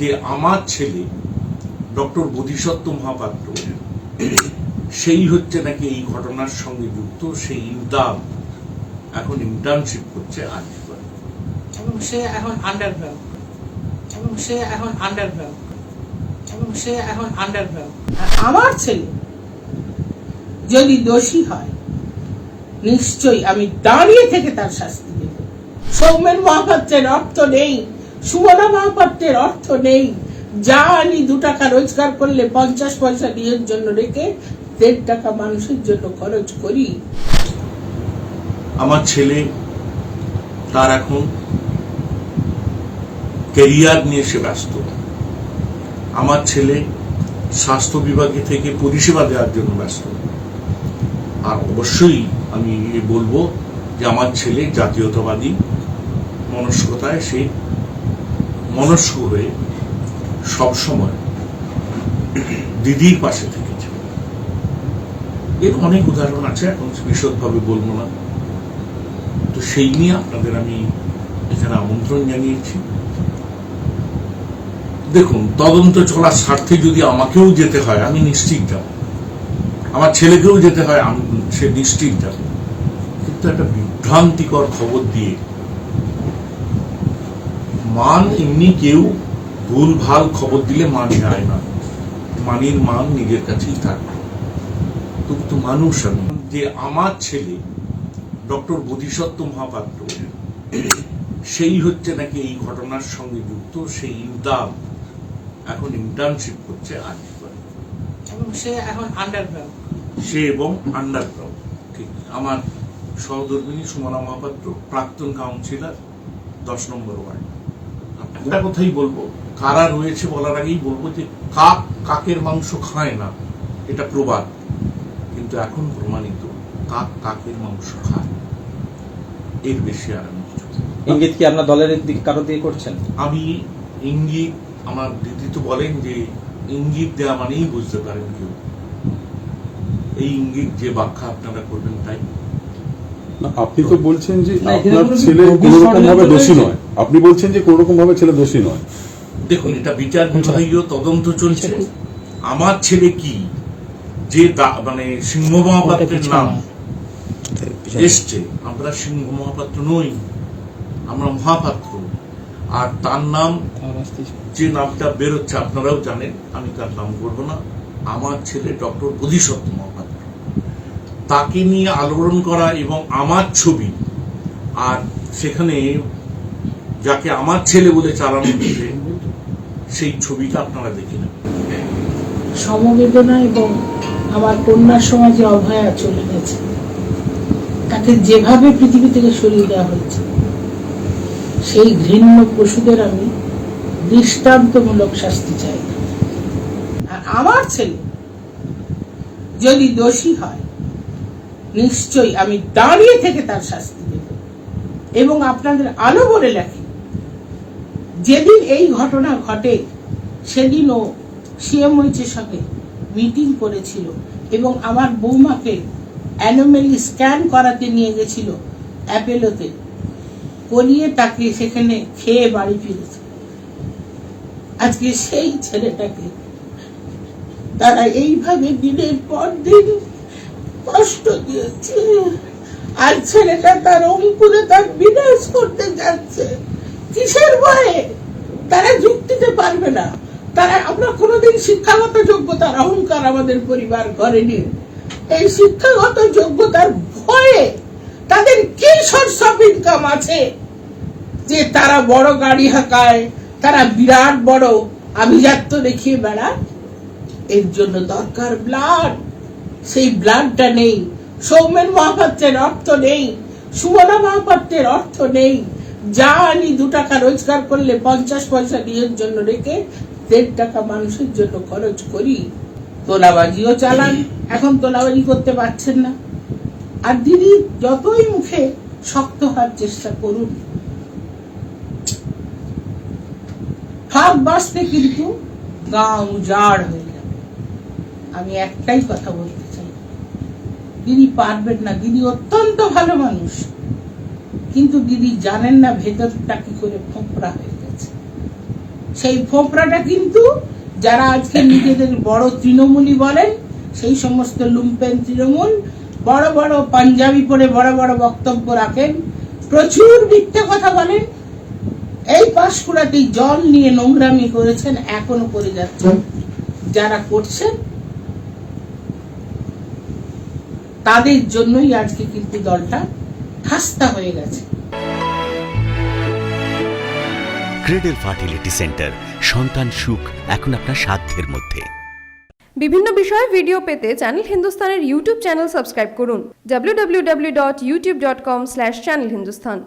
যে আমার ছেলে, ডক্টর বোধিসত্ত্ব মহাপাত্র, সেই হচ্ছে নাকি এই ঘটনার সঙ্গে যুক্ত, সেই ইন্টার্ন এখন ইন্টার্নশিপ করছে আজীবন। এবং সে এখন আন্ডারগ্রাউন্ড এবং সে এখন আন্ডারগ্রাউন্ড এবং সে এখন আন্ডারগ্রাউন্ড আমার ছেলে, যদি দোষী হয়, নিশ্চয়ই আমি দাঁড়িয়ে থেকে তার শাস্তি দেব। সৌমেন মহাপাত্রের অর্থ নেই। সুমনা মহাপাত্রের অর্থ নেই। যা আমি দু টাকা রোজগার করলে পঞ্চাশ পয়সা নিজের জন্য রেখে দেড় টাকা মানুষের জন্য খরচ করি। আমার ছেলে তার এখন ক্যারিয়ার নিয়ে সে ব্যস্ত। আমার ছেলে স্বাস্থ্য বিভাগে থেকে পরিষেবা দেওয়ার জন্য ব্যস্ত। আর অবশ্যই আমি বলব যে আমার ছেলে জাতীয়তাবাদী, মনস্কতায় সে মনস্ক হয়ে সবসময় দিদির পাশে থেকেছে। এর অনেক উদাহরণ আছে, এখন বিশদভাবে বলব না। তো সেই নিয়ে আপনাদের আমি এখানে আমন্ত্রণ জানিয়েছি। দেখুন, তদন্ত চলার স্বার্থে যদি আমাকেও যেতে হয়, আমি নিশ্চিত যাব। আমার ছেলেকেও যেতে হয়, আমি সে নিশ্চিত যাবে। কিন্তু একটা বিভ্রান্তিকর খবর দিয়ে মান এমনি কেউ ভুল ভালো খবর দিলে মান যায় না। মানের মান নিজের কাছেই তবু তো মানুষ আমি। যে আমার ছেলে ডক্টর বোধিসত্ত্ব মহাপাত্র সেই হচ্ছে নাকি এই ঘটনার সঙ্গে যুক্ত সেই ইন্টার্ন এখন ইন্টার্নশিপ করছে আজীবন এবং সে এখন আন্ডারগ্রাউন্ড সে এবং আন্ডারগ্রাউন্ড ঠিক। আমার সহধর্মিনী সুমনা মহাপাত্র প্রাক্তন কাউন্সিলর দশ নম্বর ওয়ার্ড একটা কথাই বলব। কারা রয়েছে বলার আগেই বলব যে কাক কাকের মাংস খায় না এটা প্রবাদ। কিন্তু এখন প্রমাণিত কাক কাকের মাংস খায় এর বেশি আর আমি কিছু ইঙ্গিত কি আপনার দলের দিকে কারও দিয়ে করছেন? আমি ইঙ্গিত আমার দিদি তো বলেন যে ইঙ্গিত দেওয়া মানেই বুঝতে পারেন কেউ। এই ইঙ্গিত যে ব্যাখ্যা আপনারা করবেন তাই। আপনি তো বলছেন যে আপনার ছেলে গভীর কোন রকম ভাবে দোষী নয়। আপনি বলছেন যে কোন রকম ভাবে ছেলে দোষী নয়। দেখুন এটা বিচার বিভাগীয় তদন্ত চলছে। আমার ছেলে কি? যে মানে সিংহ মহাপাত্রের নাম এসছে। আমরা সিংহ মহাপাত্র নই। আমরা মহাপাত্র। আর তার নাম যে নামটা বেরোচ্ছে আপনারাও জানেন আমি তার নাম বলব না। আমার ছেলে ডক্টর বোধিসত্ত্ব মহাপাত্র। তাকে নিয়ে আলোড়ন করা এবং আমার ছবি আর সেখানে যাকে আমার ছেলে বলে চালানো হচ্ছে সেই ছবিটা আপনারা দেখে নেবেন। সমবেদনা এবং আমার কন্যার সমাজে অভয়া চলে গেছে। তাকে যেভাবে পৃথিবী থেকে সরিয়ে দেওয়া হয়েছে, সেই ঘৃণ্য পশুদের আমি দৃষ্টান্তমূলক শাস্তি চাই। আর আমার ছেলে যদি দোষী হয় নিশ্চয়ই আমি দাঁড়িয়ে থেকে তার শাস্তি দেব। এবং আপনাদের আলো বলে রাখি যেদিন এই ঘটনা ঘটে, সেদিনও সিএমওইচের সঙ্গে মিটিং করেছিল এবং আমার বৌমাকে অ্যানোমেলি স্ক্যান করাতে নিয়ে গেছিল অ্যাপেলোতে। করিয়ে তাকে সেখানে খেয়ে বাড়ি ফিরেছে। আজকে সেই ছেলেটাকে তারা এইভাবে দিনের পর দিন কষ্ট দিয়েছে। আর ছেলেটা তার অঙ্কুরে তার বিনাশ করতে যাচ্ছে। কিসের ভয়ে? তারা যুক্তিতে পারবে না। তারা আমরা কোনোদিন শিক্ষাগত যোগ্যতার অহংকার আমাদের পরিবার করেনি এই শিক্ষাগত যোগ্যতার ভয়ে তাদের কি সোর্স অফ ইনকাম আছে? যে তারা বড় গাড়ি হাঁকায়, তারা বিরাট বড়। আভিজাত্য দেখিয়ে বেড়ায়। এর জন্য দরকার ব্লাড সেই ব্লাডটা নেই। সৌমেন মহাপাত্রের অর্থ নেই। সুমনা মহাপাত্রের অর্থ নেই। যা আমি দু টাকা রোজগার করলে পঞ্চাশ পয়সা নিজের জন্য রেখে দেড় টাকা মানুষের জন্য খরচ করি। তোলাবাজিও চালান। এখন তোলাবাজি করতে পারছেন না। আর দিদি, যতই মুখে শক্ত হওয়ার চেষ্টা করুন। ফাঁক বাঁচতে কিন্তু গাঁ উজাড় হয়ে যাবে। আমি একটাই কথা বলতে দিদি পারবেন না। দিদি অত্যন্ত ভালো মানুষ। কিন্তু দিদি জানেন না ভেতরটা কি করে ফোঁপড়া হয়ে গেছে। সেই ফোপড়াটা কিন্তু যারা আজকে নিজেদের বড় তৃণমূলই বলেন, সেই সমস্ত লুম্পেন তৃণমূল, বড় বড় পাঞ্জাবি পরে বড় বড় বক্তব্য রাখেন, প্রচুর মিথ্যে কথা বলেন। এই পাঁশকুড়াতেই জল নিয়ে নোংরামি করেছেন, এখনও করে যাচ্ছেন। যারা করছেন তাদের জন্যই আজকে কিন্তু দলটা খাস্তা হয়ে গেছে। ক্রেডেল ফার্টিলিটি সেন্টার সন্তান সুখ এখন আপনার সাধ্যের মধ্যে। বিভিন্ন বিষয়ে ভিডিও পেতে চ্যানেল হিন্দুস্তানের ইউটিউব চ্যানেল সাবস্ক্রাইব করুন www.youtube.com/channelhindustan